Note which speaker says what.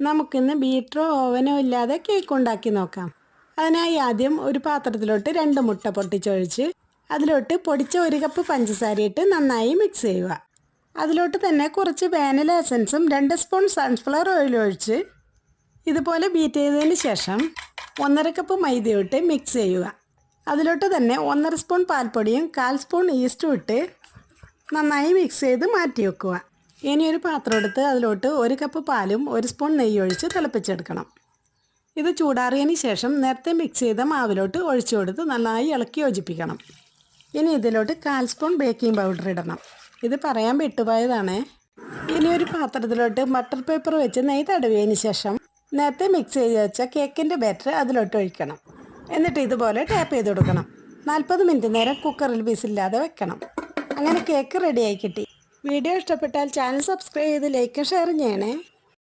Speaker 1: നമുക്കിന്ന് ബീറ്ററോ ഓവനോ ഇല്ലാതെ കേക്ക് ഉണ്ടാക്കി നോക്കാം. അതിനായി ആദ്യം ഒരു പാത്രത്തിലോട്ട് രണ്ട് മുട്ട പൊട്ടിച്ചൊഴിച്ച് അതിലോട്ട് പൊടിച്ച ഒരു കപ്പ് പഞ്ചസാര ഇട്ട് നന്നായി മിക്സ് ചെയ്യുക. അതിലോട്ട് തന്നെ കുറച്ച് വാനില എസൻസും രണ്ട് സ്പൂൺ സൺഫ്ലവർ ഓയിൽ ഒഴിച്ച് ഇതുപോലെ ബീറ്റ് ചെയ്തതിന് ശേഷം ഒന്നര കപ്പ് മൈദയിട്ട് മിക്സ് ചെയ്യുക. അതിലോട്ട് തന്നെ ഒന്നര സ്പൂൺ പാൽപ്പൊടിയും കാൽ സ്പൂൺ ഈസ്റ്റും ഇട്ട് നന്നായി മിക്സ് ചെയ്ത് മാറ്റി വെക്കുക ഇനി ഒരു പാത്രം എടുത്ത് അതിലോട്ട് ഒരു കപ്പ് പാലും ഒരു സ്പൂൺ നെയ്യ് ഒഴിച്ച് തിളപ്പിച്ചെടുക്കണം. ഇത് ചൂടാറിയതിന് ശേഷം നേരത്തെ മിക്സ് ചെയ്ത മാവിലോട്ട് ഒഴിച്ചു കൊടുത്ത് നന്നായി ഇളക്കി യോജിപ്പിക്കണം. ഇനി ഇതിലോട്ട് കാൽ സ്പൂൺ ബേക്കിംഗ് പൗഡർ ഇടണം. ഇത് പറയാൻ വിട്ടുപോയതാണ്. ഇനി ഒരു പാത്രത്തിലോട്ട് ബട്ടർ പേപ്പർ വെച്ച് നെയ്യ് തടവിയതിന് ശേഷം നേരത്തെ മിക്സ് ചെയ്ത് വെച്ച കേക്കിന്റെ ബാറ്റർ അതിലോട്ട് ഒഴിക്കണം. എന്നിട്ട് ഇതുപോലെ ടാപ്പ് ചെയ്ത് കൊടുക്കണം. നാൽപ്പത് മിനിറ്റ് നേരം കുക്കറിൽ വിസില്ലാതെ വെക്കണം. അങ്ങനെ കേക്ക് റെഡിയായി കിട്ടി. വീഡിയോ ഇഷ്ടപ്പെട്ടാൽ ചാനൽ സബ്സ്ക്രൈബ് ചെയ്ത് ലൈക്കും ഷെയറും ചെയ്യണേ.